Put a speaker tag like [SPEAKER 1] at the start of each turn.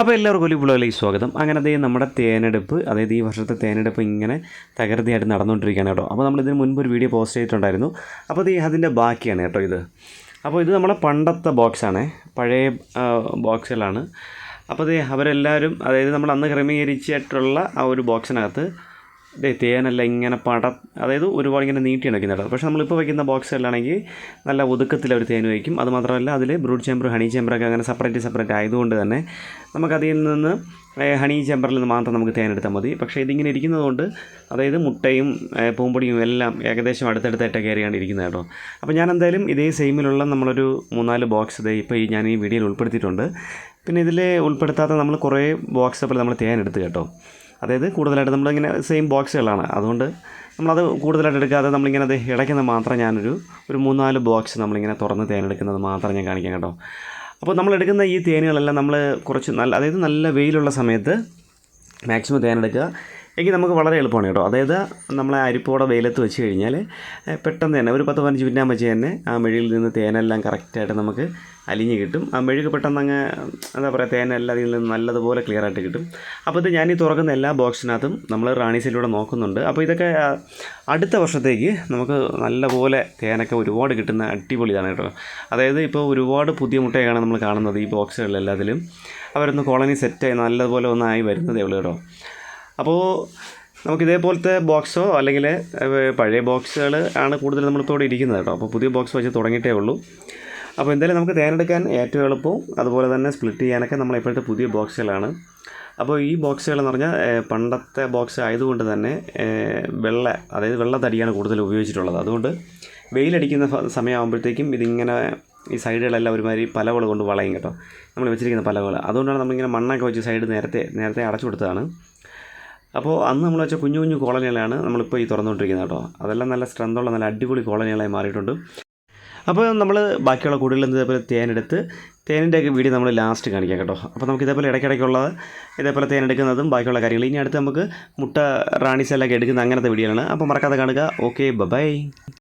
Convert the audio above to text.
[SPEAKER 1] അപ്പോൾ എല്ലാവർക്കും ഒരു പുള്ളിലേക്ക് സ്വാഗതം. അങ്ങനെ അതേ നമ്മുടെ തേനെടുപ്പ് അതായത് ഈ വർഷത്തെ തേനെടുപ്പ് ഇങ്ങനെ തകൃതിയായിട്ട് നടന്നുകൊണ്ടിരിക്കുകയാണ് കേട്ടോ. അപ്പോൾ നമ്മൾ ഇതിന് മുൻപ് ഒരു വീഡിയോ പോസ്റ്റ് ചെയ്തിട്ടുണ്ടായിരുന്നു. അപ്പോൾ ഇത് അതിന്റെ ബാക്കിയാണ് കേട്ടോ ഇത്. അപ്പോൾ ഇത് നമ്മുടെ പണ്ടത്തെ ബോക്സാണ് പഴയ ബോക്സുകളാണ് അപ്പോൾ ഇത് അവരെല്ലാവരും അതായത് നമ്മൾ അന്ന് ക്രമീകരിച്ചിട്ടുള്ള ആ ഒരു ബോക്സിനകത്ത് തേനെല്ലാം ഇങ്ങനെ പട അതായത് ഒരുപാട് ഇങ്ങനെ നീട്ടി അടയ്ക്കുന്നുണ്ട് പക്ഷേ നമ്മളിപ്പോൾ വയ്ക്കുന്ന ബോക്സുകളിലാണെങ്കിൽ നല്ല ഒതുക്കത്തിൽ അവർ തേൻ വയ്ക്കും അത് മാത്രമല്ല അതിൽ ബ്രൂഡ് ചേമ്പർ ഹണി ചേമ്പറൊക്കെ അങ്ങനെ സെപ്പറേറ്റ് സെപ്പറേറ്റ് ആയതുകൊണ്ട് തന്നെ നമുക്കതിൽ നിന്ന് ഹണി ചേമ്പറിൽ നിന്ന് മാത്രം നമുക്ക് തേൻ എടുത്താൽ മതി. പക്ഷേ ഇതിങ്ങനെ ഇരിക്കുന്നതുകൊണ്ട് അതായത് മുട്ടയും പൂമ്പൊടിയും എല്ലാം ഏകദേശം അടുത്തടുത്തായിട്ട് കയറിയാണ് ഇരിക്കുന്നത് കേട്ടോ. അപ്പോൾ ഞാൻ എന്തായാലും ഇതേ സെയിമിലുള്ള നമ്മളൊരു മൂന്നാൽ ബോക്സ് ഇതേ ഇപ്പോൾ ഈ ഞാൻ ഈ വീഡിയോയിൽ ഉൾപ്പെടുത്തിയിട്ടുണ്ട്. പിന്നെ ഇതിൽ ഉൾപ്പെടുത്താത്ത നമ്മൾ കുറേ ബോക്സ് അപ്പോൾ നമ്മൾ തേൻ എടുത്ത് കേട്ടോ. അതായത് കൂടുതലായിട്ട് നമ്മളിങ്ങനെ സെയിം ബോക്സുകളാണ് അതുകൊണ്ട് നമ്മളത് കൂടുതലായിട്ട് എടുക്കാതെ നമ്മളിങ്ങനെ അത് ഇടയ്ക്കുന്നത് മാത്രം ഞാനൊരു ഒരു മൂന്നാൽ ബോക്സ് നമ്മളിങ്ങനെ തുറന്ന് തേനെടുക്കുന്നത് മാത്രം ഞാൻ കാണിക്കാം കേട്ടോ. അപ്പോൾ നമ്മൾ എടുക്കുന്ന ഈ തേനുകളെല്ലാം നമ്മൾ കുറച്ച് നല്ല അതായത് നല്ല വെയിലുള്ള സമയത്ത് മാക്സിമം തേനെടുക്കുക. എങ്കിൽ നമുക്ക് വളരെ എളുപ്പമാണ് കേട്ടോ. അതായത് നമ്മളെ അരിപ്പോടെ വെയിലത്ത് വെച്ച് കഴിഞ്ഞാൽ പെട്ടെന്ന് തന്നെ ഒരു പത്ത് പതിനഞ്ച് മിനിറ്റ് വെച്ച് തന്നെ ആ മെഴുകിൽ നിന്ന് തേനെല്ലാം കറക്റ്റായിട്ട് നമുക്ക് അലിഞ്ഞ് കിട്ടും. ആ മെഴുക് പെട്ടെന്ന് അങ്ങ് എന്താ പറയുക തേനെല്ലാം അതിൽ നിന്ന് നല്ലതുപോലെ ക്ലിയർ ആയിട്ട് കിട്ടും. അപ്പോൾ ഇത് ഞാൻ ഈ തുറക്കുന്ന എല്ലാ ബോക്സിനകത്തും നമ്മൾ റാണീസിലൂടെ നോക്കുന്നുണ്ട്. അപ്പോൾ ഇതൊക്കെ അടുത്ത വർഷത്തേക്ക് നമുക്ക് നല്ലപോലെ തേനൊക്കെ ഒരുപാട് കിട്ടുന്ന അടിപൊളിയാണ് കേട്ടോ. അതായത് ഇപ്പോൾ ഒരുപാട് പുതിയ മുട്ടയൊക്കെയാണ് നമ്മൾ കാണുന്നത് ഈ ബോക്സുകളിലെല്ലാത്തിലും അവരൊന്ന് കോളനി സെറ്റായി നല്ലതുപോലെ ഒന്നായി വരുന്നതേ ഉള്ളൂ കേട്ടോ. അപ്പോൾ നമുക്ക് ഇതേപോലത്തെ ബോക്സോ അല്ലെങ്കിൽ പഴയ ബോക്സുകൾ ആണ് കൂടുതൽ നമ്മളിപ്പോൾ ഇവിടെ ഇരിക്കുന്നത് കേട്ടോ. അപ്പോൾ പുതിയ ബോക്സ് വെച്ച് തുടങ്ങിയിട്ടേ ഉള്ളൂ. അപ്പോൾ എന്തായാലും നമുക്ക് തേനെടുക്കാൻ ഏറ്റവും എളുപ്പവും അതുപോലെ തന്നെ സ്പ്ലിറ്റ് ചെയ്യാനൊക്കെ നമ്മൾ ഇപ്പോഴത്തെ പുതിയ ബോക്സുകളാണ്. അപ്പോൾ ഈ ബോക്സുകൾ എന്ന് പറഞ്ഞാൽ പണ്ടത്തെ ബോക്സ് ആയതുകൊണ്ട് തന്നെ വെള്ള അതായത് വെള്ള തടിയാണ് കൂടുതൽ ഉപയോഗിച്ചിട്ടുള്ളത്. അതുകൊണ്ട് വെയിലടിക്കുന്ന സമയമാകുമ്പോഴത്തേക്കും ഇതിങ്ങനെ ഈ സൈഡുകളെല്ലാം ഒരുമാതിരി പലകൾ കൊണ്ട് വളയും കേട്ടോ. നമ്മൾ വെച്ചിരിക്കുന്ന പലകൾ അതുകൊണ്ടാണ് നമ്മളിങ്ങനെ മണ്ണൊക്കെ വെച്ച് സൈഡ് നേരത്തെ നേരത്തെ അടച്ചു കൊടുത്തതാണ്. അപ്പോൾ അന്ന് നമ്മൾ വെച്ച കുഞ്ഞു കുഞ്ഞു കോളനികളാണ് നമ്മളിപ്പോൾ ഈ തുറന്നുകൊണ്ടിരിക്കുന്നത് കേട്ടോ. അതെല്ലാം നല്ല സ്ട്രെങ്തുള്ള നല്ല അടിപൊളി കോളനികളായി മാറിയിട്ടുണ്ട്. അപ്പോൾ നമ്മൾ ബാക്കിയുള്ള കൂടുതലും ഇതേപോലെ തേനെടുത്ത് തേനിന്റെയൊക്കെ വീഡിയോ നമ്മൾ ലാസ്റ്റ് കാണിക്കാം കേട്ടോ. അപ്പോൾ നമുക്ക് ഇതേപോലെ ഇടയ്ക്കിടയ്ക്കുള്ള ഇതേപോലെ തേനെടുക്കുന്നതും ബാക്കിയുള്ള കാര്യങ്ങൾ ഇനി അടുത്ത് നമുക്ക് മുട്ട റാണി എടുക്കുന്ന അങ്ങനത്തെ ആണ് അപ്പോൾ മറക്കാതെ കാണുക. Okay bye